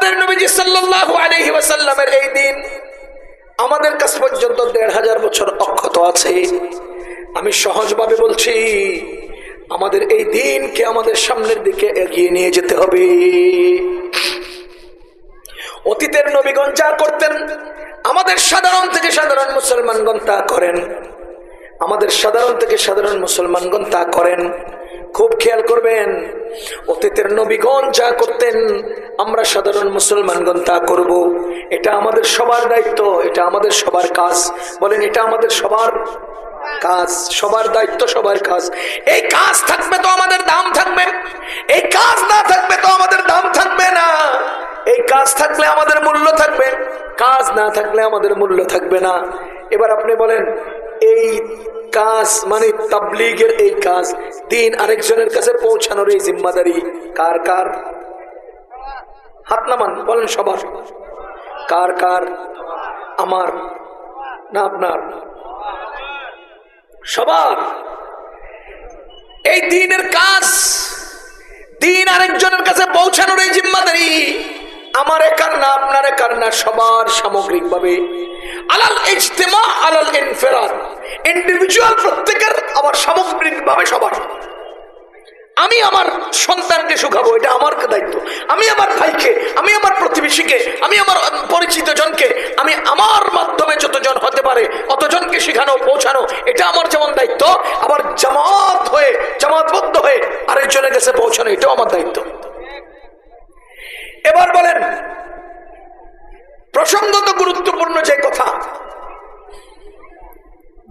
আমাদের নবীজি সাল্লাল্লাহু আলাইহি ওয়াসাল্লামের এই দিন আমাদের কাছ পর্যন্ত দেড় হাজার বছর অক্ষত আছে। আমি সহজভাবে বলছি, আমাদের এই দিনকে আমাদের সামনের দিকে এগিয়ে নিয়ে যেতে হবে। অতীতের নবীগণ যা করতেন, আমাদের সাধারণ থেকে সাধারণ মুসলমানগণ তা করেন। আমাদের সাধারণ থেকে সাধারণ মুসলমানগণ তা করেন। খুব খেয়াল করবেন, অতীতের নবীগণ যা করতেন, আমরা সাধারণ মুসলমানগণ তা করব। এটা আমাদের সবার দায়িত্ব, এটা আমাদের সবার কাজ। বলেন, এটা আমাদের সবার কাজ, সবার দায়িত্ব, সবার কাজ। এই কাজ থাকবে তো আমাদের দাম থাকবে, এই কাজ না থাকবে তো আমাদের দাম থাকবে না। এই কাজ থাকলে আমাদের মূল্য থাকবে, কাজ না থাকলে আমাদের মূল্য থাকবে না। এবার আপনি বলেন, এই কাজ মানে তাবলিগের এই কাজ। দিন আরেকজনের কাছে পৌঁছানোর এই জিম্মাদারি। কার কার? হাত নামান, বলেন সবার। কার কার? আমার না আপনার? সবার। এই দিনের কাজ, দিন আরেকজনের কাছে পৌঁছানোর এই জিম্মাদারি। আমার একার না আপনার একার না, সবার সামগ্রিকভাবে। আলাল ইজতেমা, আলাল ইনফেরাদ। ইন্ডিভিজুয়াল প্রত্যেকের আবার সামগ্রিকভাবে সবার। আমি আমার সন্তানকে শুকাবো, এটা আমার দায়িত্ব। আমি আমার ভাইকে, আমি আমার প্রতিবেশীকে, আমি আমার পরিচিত জনকে, আমি আমার মাধ্যমে যতজন হতে পারে, অতজনকে শেখানো, পৌঁছানো, এটা আমার যেমন দায়িত্ব, আবার জামাত হয়ে, জামাতবদ্ধ হয়ে আরেকজনের কাছে পৌঁছানো, এটাও আমার দায়িত্ব। এবার বলেন, প্রসঙ্গত গুরুত্বপূর্ণ যে কথা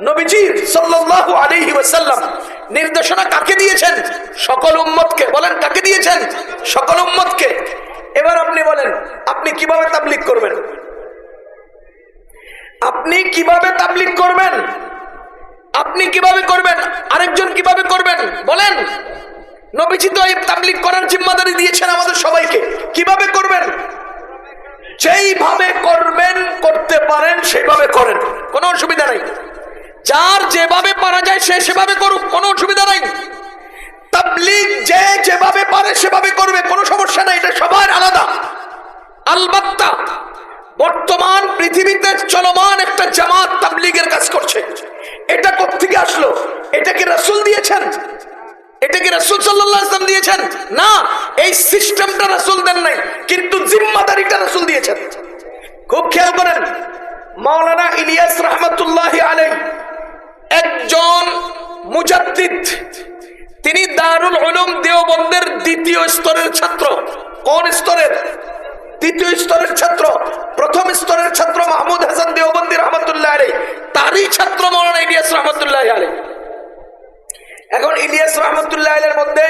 নবীজির সাল্লাল্লাহু আলাইহি ওয়াসাল্লাম নির্দেশনা কাকে দিয়েছেন? সকল উম্মতকে। বলেন, কাকে দিয়েছেন? সকল উম্মতকে। এবার আপনি বলেন, আপনি কীভাবে তাবলিগ করবেন? আপনি কীভাবে তাবলিগ করবেন? আপনি কীভাবে করবেন? আরেকজন কীভাবে করবেন? বলেন। নবীজি তো এই তাবলিগ করার জিম্মাদারি দিয়েছেন আমাদের সবাইকে। কীভাবে করবেন? যেইভাবে করবেন, করতে পারেন সেভাবে করেন। কোনো অসুবিধা নাই। যার যেভাবে পারা যায় সে সেভাবে করুক, কোনো অসুবিধা নাই। তাবলিগ যে যেভাবে পারে সেভাবে করবে, কোনো সমস্যা নাই, এটা সবার আলাদা। আলবাত্তা, বর্তমান পৃথিবীতে চলমান একটা জামাত তাবলিগের কাজ করছে। এটা কোথেকে আসলো? এটা কি রাসূল দিয়েছেন? এটা কি রাসূল সাল্লাল্লাহু আলাইহি ওয়াসাল্লাম দিয়েছেন? না, এই সিস্টেমটা রাসূল দেন নাই, কিন্তু জিম্মাদারিটা রাসূল দিয়েছেন। খুব খেয়াল করেন, মাওলানা ইলিয়াস রহমতুল্লাহ আলাই একজন মুজাদ্দিদ, তিনি দারুল উলুম দেওবন্দের দ্বিতীয় স্তরের ছাত্র। কোন স্তরের? দ্বিতীয় স্তরের ছাত্র, প্রথম স্তরের ছাত্র মাহমুদ হাসান দেওবন্দি রহমতুল্লাহ আলী তারই ছাত্র মৌলানা ইলিয়াস রহমতুল্লাহ আলী এখন ইলিয়াস রহমতুল্লাহ আলের মধ্যে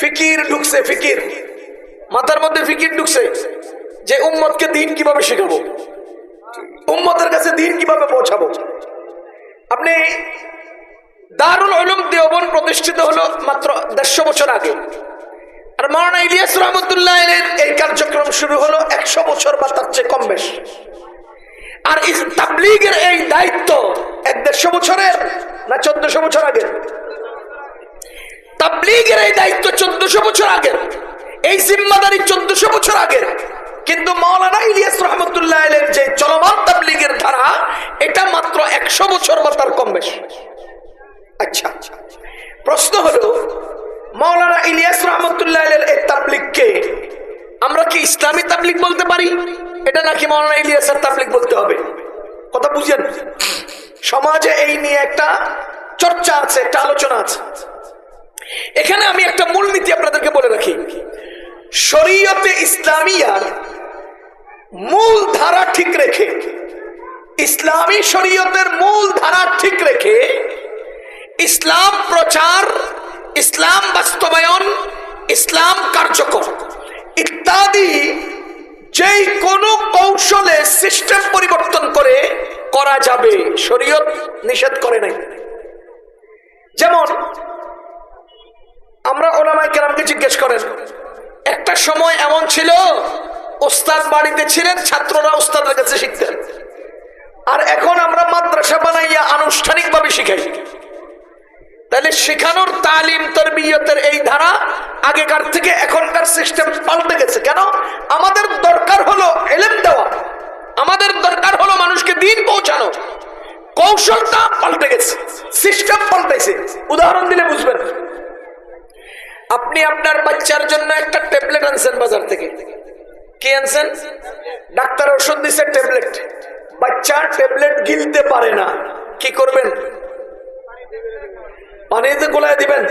ফিকির ঢুকছে, ফিকির। মাথার মধ্যে ফিকির ঢুকছে যে উম্মতকে দিন কীভাবে শেখাবো? উম্মতের কাছে দিন কীভাবে পৌঁছাবো? আপনি দারুল উলুম দেওবন প্রতিষ্ঠিত হলো মাত্র দেড়শো বছর আগে। আর মৌলানা ইলিয়াস রহমতুল্লাহ এই কার্যক্রম শুরু হলো একশো বছর বা তার চেয়ে কম বেশ। আর তাবলীগের এই দায়িত্ব এক দেড়শো বছরের না চোদ্দশো বছর আগের? তাবলীগের এই দায়িত্ব চোদ্দশো বছর আগের। এই জিম্মাদারি চোদ্দশো বছর আগের। কিন্তু মাওলানা ইলিয়াস রহমতুল্লাহ এর যে চলমান তাবলিগের ধারা, এটা মাত্র একশো বছর বা তার কম বেশ। আচ্ছা প্রশ্ন হলো, মাওলানা ইলিয়াস রহমতুল্লাহ এর এই তাবলিগকে আমরা কি ইসলামী তাবলিগ বলতে পারি? এটা নাকি মাওলানা ইলিয়াসের তাবলিগ বলতে হবে? কথা বুঝেন। সমাজে এই নিয়ে একটা চর্চা আছে, একটা আলোচনা আছে। এখানে আমি একটা মূলনীতি আপনাদেরকে বলে রাখি। শরীয়তে ইসলামিয়ার মূল ধারা ঠিক রেখে, ইসলামী শরীয়তের মূল ধারা ঠিক রেখে ইসলাম প্রচার, ইসলাম বাস্তবায়ন, ইসলাম কার্যকর ইত্যাদি যেই কোনো কৌশলে সিস্টেম পরিবর্তন করে করা যাবে, শরীয়ত নিষেধ করে নাই। যেমন, আমরা ওলামাই কেরামকে জিজ্ঞেস করেন একটা সময় এমন ছিল, ওস্তাদ বাড়িতে ছিলেন, ছাত্ররা ওস্তাদের কাছে শিখতেন। আর এখন আমরা মাদ্রাসা বানাইয়া আনুষ্ঠানিকভাবে শিখাই। তাহলে শেখানোর তালিম, তরবিয়তের এই ধারা আগেকার থেকে এখনকার সিস্টেম পাল্টে গেছে। কেন? আমাদের দরকার হলো এলেম দেওয়া। আমাদের দরকার হলো মানুষকে দিন পৌঁছানো। কৌশলটা পাল্টে গেছে, সিস্টেম পাল্টাইছে উদাহরণ দিলে বুঝবেন। আপনি আপনার বাচ্চার জন্য একটা ট্যাবলেট আনছেন বাজার থেকে। কি আনছেন? ডাক্তার ওষুধ দিছে ট্যাবলেট। বাচ্চা ট্যাবলেট গিলতে পারে না। কি করবেন? পানিতে গোলায় দিবেন।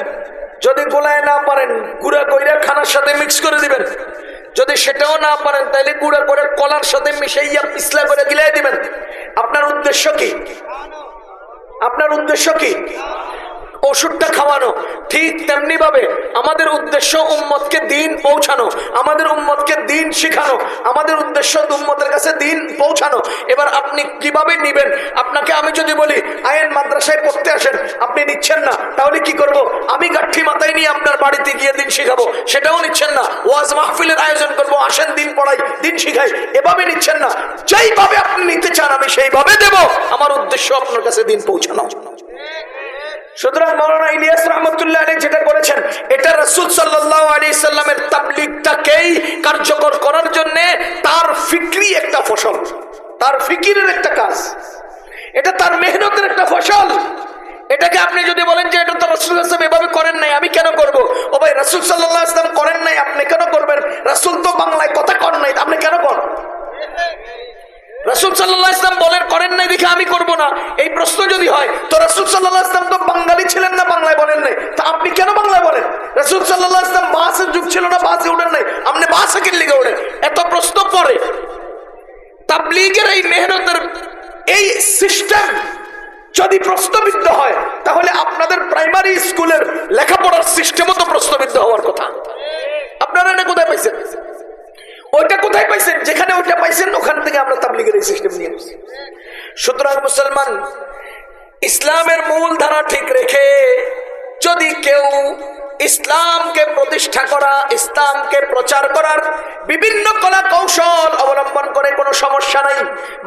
যদি গোলায় না পারেন, গুঁড়া কইরা খানার সাথে মিক্স করে দিবেন। যদি সেটাও না পারেন তাহলে গুঁড়া করে কলার সাথে মিশাইয়া পিছলা করে গিলাই দিবেন। আপনার উদ্দেশ্য কি? আপনার উদ্দেশ্য কি? ওষুধটা খাওয়ানো। ঠিক তেমনি ভাবে আমাদের উদ্দেশ্য উম্মতকে দিন পৌঁছানো, আমাদের উম্মতকে দিন শিখানো, আমাদের উদ্দেশ্য উম্মতের কাছে দিন পৌঁছানো। এবার আপনি কীভাবে নিবেন? আপনাকে আমি যদি বলি আইন মাদ্রাসায় পড়তে আসেন, আপনি নিচ্ছেন না, তাহলে কি করব? আমি গাঠি মাথায় নিয়ে আপনার বাড়িতে গিয়ে দিন শিখাবো। সেটাও নিচ্ছেন না। ওয়াজ মাহফিলের আয়োজন করব, আসেন দিন পড়াই, দিন শিখাই, এভাবে নিচ্ছেন না। যেইভাবে আপনি নিতে চান, আমি সেইভাবে দেব। আমার উদ্দেশ্য আপনার কাছে দিন পৌঁছানো। সুতরাং মৌলানা ইলিয়াস রহমতুল্লাহ আলী যেটা করেছেন এটা রসুল সাল্লাহ আলী সাল্লামের তাবলিগটাকেই কার্যকর করার জন্য তার ফিক্রি একটা ফসল, তার ফিকিরের একটা কাজ। এটা তার মেহনতের একটা ফসল। এটাকে আপনি যদি বলেন যে এটা তো রসুল আসলাম এভাবে করেন নাই, আমি কেন করব? ও ভাই, রসুল সাল্লাহ আসলাম করেন নাই, আপনি কেন করবেন? রসুল তো বাংলায় কথা করেন নাই আপনি কেন করেন রসুল সাল্লাহ ইসলাম বলেন করেন নাই দেখে আমি করব না এই প্রশ্ন যদি হয় তো রসুল সাল্লাহ ইসলাম তো বাঙালি ছিলেন না বাংলায় বলেন নাই তা আপনি কেন বাংলায় বলেন রসুল সাল্লাহ ইসলাম বাসের যুগ ছিল না বাসে উঠেন নাই আপনি বাসে কিনলিগে উঠেন এত প্রশ্ন পরে তাবলিগের এই মেহনতের এই সিস্টেম যদি প্রশ্নবিদ্ধ হয়, তাহলে আপনাদের প্রাইমারি স্কুলের লেখাপড়ার সিস্টেমও তো প্রশ্নবিদ্ধ হওয়ার কথা। আপনারা এটা কোথায় পাইছেন? ওইটা কোথায় পাইছেন? যেখানে ওইটা পাইছেন, ওখান থেকে আমরা তাবলিগের এই সিস্টেম নিয়ে আসছি। সুতরাং মুসলমান, ইসলামের মূল ধারা ঠিক রেখে যদি কেউ ইসলামকে প্রতিষ্ঠা করা, ইসলামকে প্রচার করার বিভিন্ন কলা কৌশল অবলম্বন করে কোনো সমস্যা নাই।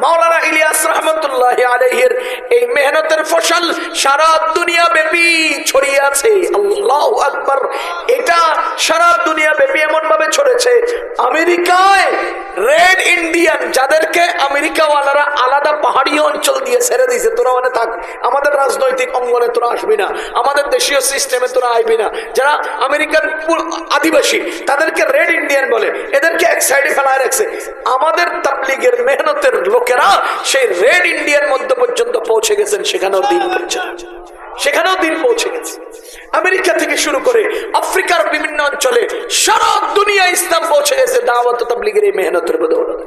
মাওলানা ইলিয়াস রহমতুল্লাহ আলহের এই মেহনতের ফসল সারা দুনিয়া ব্যাপী ছড়িয়ে আছে। আল্লাহ আকবর। এটা সারা দুনিয়া ব্যাপী এমন ভাবে ছড়েছে। আমেরিকায় রেড ইন্ডিয়ান, যাদেরকে আমেরিকাওয়ালারা আলাদা পাহাড়ি অঞ্চল দিয়ে ছেড়ে দিয়েছে, তোরা মানে থাক, আমাদের রাজনৈতিক অঙ্গনে তোরা আসবি না, আমাদের দেশীয় সিস্টেমে তোরা আসবি না। যারা আমেরিকান আদিবাসী, তাদেরকে রেড ইন্ডিয়ান বলে, এদেরকে এক সাইডে ফেলায় রাখছে। আমাদের তাবলিগের মেহনতের লোকেরা সেই রেড ইন্ডিয়ান মধ্যে পর্যন্ত পৌঁছে গেছেন, সেখানেও দিন পর্যন্ত সেখানেও দিন পৌঁছে গেছে। আমেরিকা থেকে শুরু করে আফ্রিকার বিভিন্ন অঞ্চলে সারা দুনিয়া ইসলাম পৌঁছে গেছে দাওয়াত তাবলিগের এই মেহনতের বদৌলতে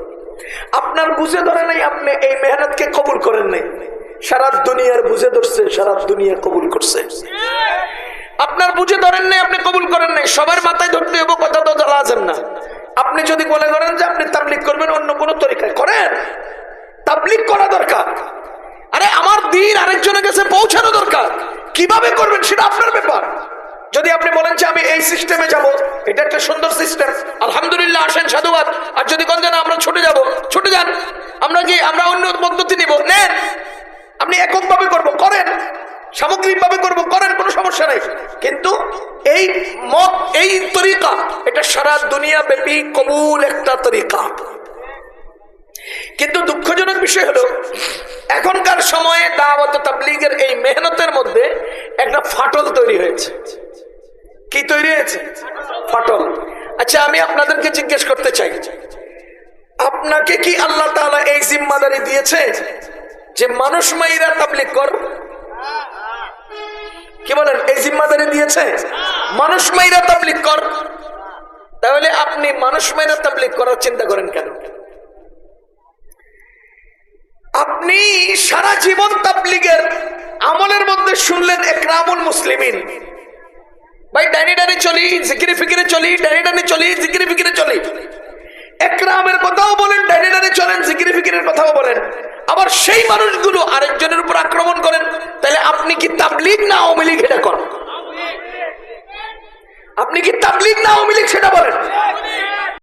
আপনার বুঝে ধরে নাই, আপনি এই মেহনতকে কবুল করেন নাই। সারা দুনিয়ার বুঝে ধরছে, সারা দুনিয়া কবুল করছে। আপনার বুঝে ধরেন নাই, আপনি কবুল করেন নাই, সবার মাথায় ধরতে হব কথা তো লাজেন না। আপনি যদি মনে করেন যে আপনি তাবলিক করবেন, অন্য কোনো তরিকায় করেন তাবলিক করা দরকার। আরে, আমার দিন আরেকজনের কাছে পৌঁছানো দরকার। কীভাবে করবেন সেটা আপনার ব্যাপার। যদি আপনি বলেন যে আমি এই সিস্টেমে যাব, এটা একটা সুন্দর সিস্টেম আলহামদুলিল্লাহ, আসেন সাধুবাদ। আর যদি কোন যেন আমরা ছুটে যাব, ছুটে যান। আমরা কি, আমরা অন্য পদ্ধতি সামগ্রিকভাবে করব করেন কোনো সমস্যা নেই। কিন্তু এই মত, এই তরিকা, এটা সারা দুনিয়া ব্যাপী কবুল একটা তরিকা। কিন্তু দুঃখজনক বিষয় হলো, এখনকার সময়ে দাওয়াত তাবলিগের এই মেহনতের মধ্যে একটা ফাটল তৈরি হয়েছে। কি তৈরি হয়েছে? ফাটল। আচ্ছা আমি আপনাদেরকে জিজ্ঞেস করতে চাই, আপনাকে কি আল্লাহ তাআলা এই জিম্মাদারি দিয়েছে যে মানুষ মাইরা তাবলিগ কর? কি বলেন? এই জিম্মাদারি দিয়েছে? মানুষ মাইরা তাবলিগ কর। তাহলে আপনি মানুষ মাইরা তাবলিগ করার চিন্তা করেন কেন? আপনি সারা জীবন তাবলিগের আমলের মধ্যে শুনলেন একরামুল মুসলিমিন। ভাই ডাইনি ডাইনি চলি, জিকিরে ফিকিরে চলি ডাইনি ডাইনি চলি, জিকিরে ফিকিরে চলি। একরামের কথাও বলেন ডাইনি ডাইনি চলেন, জিকিরে ফিকিরের কথাও বলেন। আবার সেই মানুষগুলো আরেকজনের উপর আক্রমণ করেন। তাহলে আপনি কি তাবলিগ না আওয়ামী লীগ এটা করেন? আপনি কি তাবলিগ না আওয়ামী সেটা বলেন?